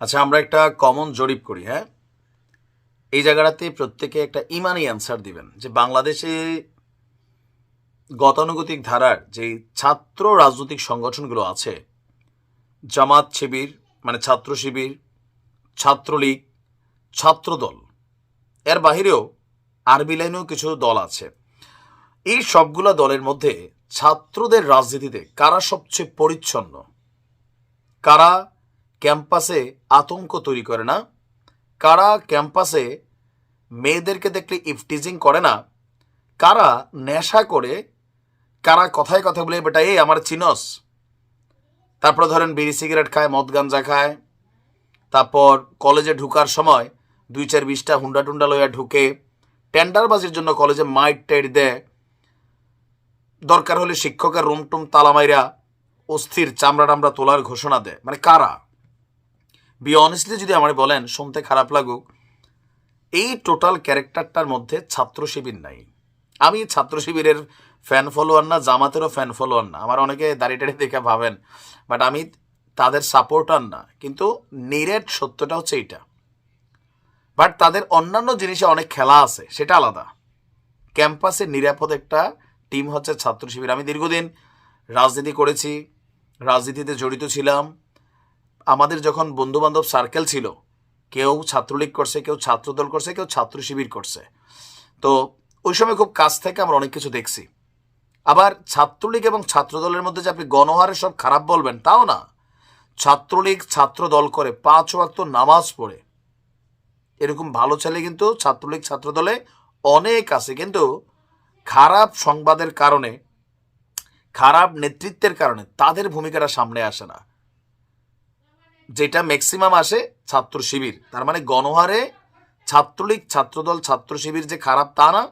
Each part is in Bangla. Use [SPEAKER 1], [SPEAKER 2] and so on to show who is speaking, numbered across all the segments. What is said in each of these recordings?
[SPEAKER 1] আচ্ছা আমরা একটা কমন জরিপ করি হ্যাঁ? এই জায়গাটাতে প্রত্যেকে একটা ইমানি অ্যান্সার দিবেন যে বাংলাদেশে গতানুগতিক ধারার যে ছাত্র রাজনৈতিক সংগঠনগুলো আছে, জামাত শিবির মানে ছাত্র শিবির, ছাত্রলীগ, ছাত্রদল, এর বাহিরেও আরবি লাইনেও কিছু দল আছে। এই সবগুলো দলের মধ্যে ছাত্রদের রাজনীতিতে কারা সবচেয়ে পরিচ্ছন্ন? কারা ক্যাম্পাসে আতঙ্ক তৈরি করে না? কারা ক্যাম্পাসে মেয়েদেরকে দেখলে ইফটিজিং করে না? কারা নেশা করে? কারা কথায় কথা বলে, বেটা, এই আমার চিনস। তারপরে ধরেন বিড়ি, সিগারেট খায়, মদ গাঞ্জা খায়। তারপর কলেজে ঢুকার সময় দুই চার বিশটা হুন্ডা টুন্ডা লইয়া ঢুকে টেন্ডারবাজির জন্য কলেজে মাইট টাইট দেয়। দরকার হলে শিক্ষকের রুম টুম তালা মাইরা অস্থির চামড়া টামড়া তোলার ঘোষণা দেয়। মানে কারা? বি অনেস্টলি যদি আমার বলেন, শুনতে খারাপ লাগুক, এই টোটাল ক্যারেক্টারটার মধ্যে ছাত্র শিবির নাই। আমি ছাত্র শিবিরের ফ্যান ফলোয়ার না, জামাতেরও ফ্যান ফলোয়ার না। আমার অনেকে দাঁড়িয়ে টাড়ি দেখে ভাবেন বাট আমি তাদের সাপোর্টার না। কিন্তু নিরেট সত্যটা হচ্ছে এইটা। বাট তাদের অন্যান্য জিনিসে অনেক খেলা আছে, সেটা আলাদা। ক্যাম্পাসে নিরাপদ একটা টিম হচ্ছে ছাত্র শিবির। আমি দীর্ঘদিন রাজনীতি করেছি, রাজনীতিতে জড়িত ছিলাম। আমাদের যখন বন্ধু বান্ধব সার্কেল ছিল, কেউ ছাত্রলীগ করছে, কেউ ছাত্রদল করছে, কেউ ছাত্র শিবির করছে। তো ওই সময় খুব কাছ থেকে আমরা অনেক কিছু দেখছি। আবার ছাত্রলীগ এবং ছাত্রদলের মধ্যে যে আপনি গণহারে সব খারাপ বলবেন, তাও না। ছাত্রলীগ ছাত্র দল করে পাঁচ ওয়াক্ত নামাজ পড়ে। এরকম ভালো ছেলে কিন্তু ছাত্রলীগ ছাত্রদলে অনেক আছে, কিন্তু খারাপ সংবাদের কারণে, খারাপ নেতৃত্বের কারণে তাদের ভূমিকাটা সামনে আসে না। যেটা ম্যাক্সিমাম আসে ছাত্র শিবির। তার মানে গণহারে ছাত্রলীগ, ছাত্রদল, ছাত্র শিবির যে খারাপ তা না,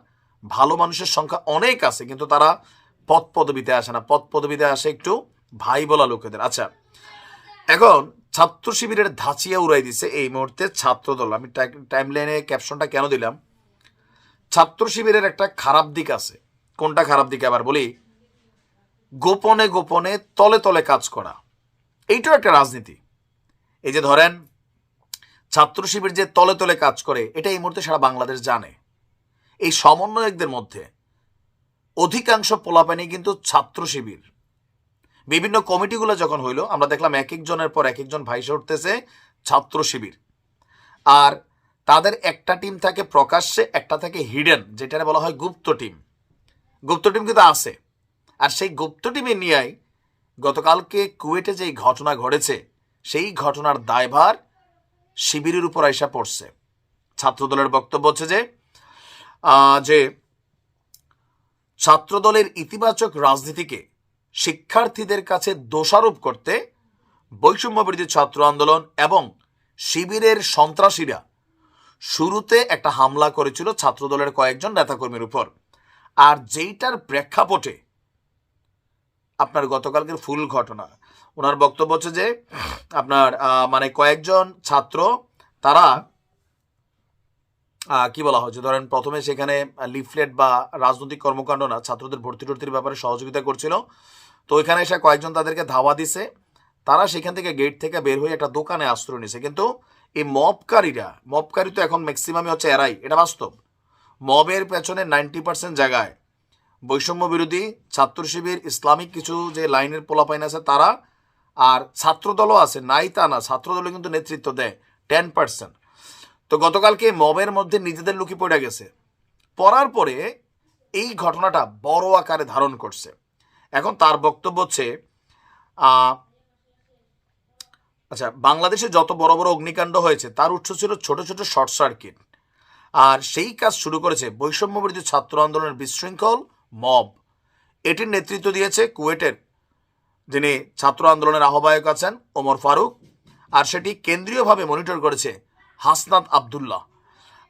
[SPEAKER 1] ভালো মানুষের সংখ্যা অনেক আছে, কিন্তু তারা পদ পদবিতে আসে না। পদ পদবিতে আসে একটু ভাই বলা লোকেদের। আচ্ছা এখন ছাত্র শিবিরের ধাঁচিয়া উড়াই দিছে এই মুহূর্তে ছাত্রদল। আমি টাইম লাইনে ক্যাপশনটা কেন দিলাম? ছাত্র শিবিরের একটা খারাপ দিক আছে। কোনটা খারাপ দিক আবার বলি? গোপনে গোপনে তলে তলে কাজ করা। এইটাও একটা রাজনীতি। এই যে ধরেন, ছাত্র শিবির যে তলে তলে কাজ করে, এটা এই মুহূর্তে সারা বাংলাদেশ জানে। এই সমন্বয়কদের মধ্যে অধিকাংশ পোলাপানি কিন্তু ছাত্র শিবির। বিভিন্ন কমিটিগুলো যখন হইল, আমরা দেখলাম এক একজনের পর এক একজন ভাইসে উঠতেছে ছাত্র শিবির। আর তাদের একটা টিম থাকে প্রকাশ্যে, একটা থাকে হিডেন যেটা বলা হয় গুপ্ত টিম। গুপ্ত টিম কিন্তু আছে। আর সেই গুপ্ত টিমে নিয়েই গতকালকে কুয়েটে যেই ঘটনা ঘটেছে সেই ঘটনার দায়ভার শিবিরের উপর আইসা পড়ছে। ছাত্রদলের বক্তব্য হচ্ছে যে যে ছাত্রদলের ইতিবাচক রাজনীতিকে শিক্ষার্থীদের কাছে দোষারোপ করতে বৈষম্য বিরোধী ছাত্র আন্দোলন এবং শিবিরের সন্ত্রাসীরা শুরুতে একটা হামলা করেছিল ছাত্রদলের কয়েকজন নেতাকর্মীর উপর। আর যেইটার প্রেক্ষাপটে আপনার গতকালকের ফুল ঘটনা ওনার বক্তব্য হচ্ছে যে, আপনার মানে কয়েকজন ছাত্র, তারা কি বলা হচ্ছে ধরেন প্রথমে সেখানে লিফলেট বা রাজনৈতিক কর্মকাণ্ড না, ছাত্রদের ভর্তি টর্তির ব্যাপারে সহযোগিতা করছিল। তো ওইখানে এসে কয়েকজন তাদেরকে ধাওয়া দিছে। তারা সেখান থেকে গেট থেকে বের হয়ে একটা দোকানে আশ্রয় নিছে। কিন্তু এই মবকারীরা মবকারী তো এখন ম্যাক্সিমামই হচ্ছে এরাই, এটা বাস্তব। মবের পেছনে নাইনটি পার্সেন্ট জায়গায় বৈষম্য বিরোধী ছাত্র শিবির, ইসলামিক কিছু যে লাইনের পোলাপাইন আছে, তারা আর ছাত্রদলও আছে, নাই তা না ছাত্রদলও কিন্তু নেতৃত্ব দেয় টেন পার্সেন্ট তো গতকালকে মবের মধ্যে নিজেদের লুকি পড়ে গেছে। পড়ার পরে এই ঘটনাটা বড় আকারে ধারণ করছে। এখন তার বক্তব্য হচ্ছে আচ্ছা বাংলাদেশে যত বড় বড় অগ্নিকাণ্ড হয়েছে, তার উৎস ছিল ছোট ছোট শর্ট সার্কিট। আর সেই কাজ শুরু করেছে বৈষম্য ছাত্র আন্দোলনের বিশৃঙ্খল মব। এটির নেতৃত্ব দিয়েছে কুয়েটের যিনি ছাত্র আন্দোলনের আহ্বায়ক আছেন, ওমর ফারুক, আর সেটি কেন্দ্রীয়ভাবে মনিটর করেছে হাসনাত আবদুল্লাহ।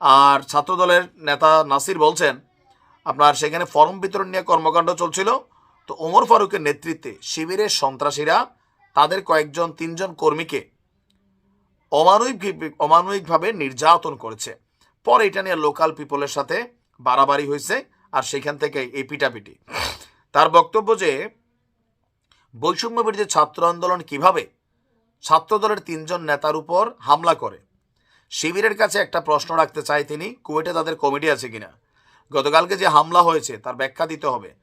[SPEAKER 1] আর ছাত্রদলের নেতা নাসির বলছেন, আপনার সেখানে ফর্ম বিতরণ নিয়ে কর্মকাণ্ড চলছিল। তো ওমর ফারুকের নেতৃত্বে শিবিরের সন্ত্রাসীরা তাদের কয়েকজন, তিনজন কর্মীকে অমানবিক অমানবিকভাবে নির্যাতন করেছে। পরে এটা নিয়ে লোকাল পিপলের সাথে বাড়াবাড়ি হয়েছে, আর সেখান থেকে এই পিটাপিটি। তার বক্তব্য যে বৈষম্য বিরোধী ছাত্র আন্দোলন কীভাবে ছাত্রদলের তিনজন নেতার উপর হামলা করে? শিবিরের কাছে একটা প্রশ্ন রাখতে চাই তিনি, কুয়েটে তাদের কমিটি আছে কিনা? গতকালকে যে হামলা হয়েছে, তার ব্যাখ্যা দিতে হবে।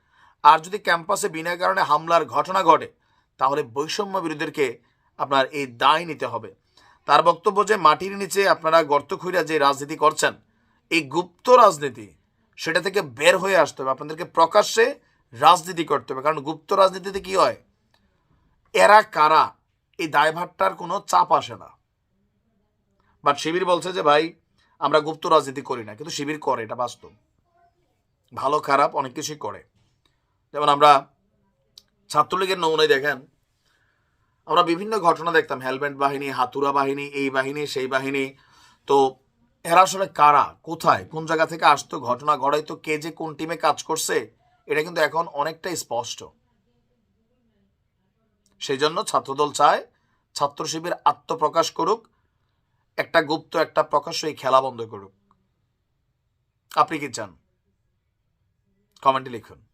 [SPEAKER 1] আর যদি ক্যাম্পাসে বিনা কারণে হামলার ঘটনা ঘটে, তাহলে বৈষম্য বিরোধীদেরকে আপনার এই দায় নিতে হবে। তার বক্তব্য যে মাটির নিচে আপনারা গর্ত খুঁড়া যে রাজনীতি করছেন, এই গুপ্ত রাজনীতি, সেটা থেকে বের হয়ে আসতে হবে। আপনাদেরকে প্রকাশ্যে রাজনীতি করতে হবে। কারণ গুপ্ত রাজনীতিতে কি হয়? এরা কারা? এই দায়ভারটার কোনো চাপ আসে না। বাট শিবির বলছে যে, ভাই, আমরা গুপ্ত রাজনীতি করি না, কিন্তু শিবির করে, এটা বাস্তব। ভালো, খারাপ, অনেক কিছুই করে। যেমন আমরা ছাত্রলীগের নমুনায় দেখেন, আমরা বিভিন্ন ঘটনা দেখতাম, হেলমেট বাহিনী, হাতুরা বাহিনী, এই বাহিনী, সেই বাহিনী। তো এরা আসলে কারা? কোথায়? কোন জায়গা থেকে আসতো? ঘটনা ঘটাইতো কে যে কোন টিমে কাজ করছে? এটা কিন্তু এখন অনেকটাই স্পষ্ট। সেই জন্য ছাত্রদল চায় ছাত্র শিবির আত্মপ্রকাশ করুক, একটা গুপ্ত একটা প্রকাশ্য এই খেলা বন্ধ করুক। আপনি কি চান? কমেন্টে লিখুন।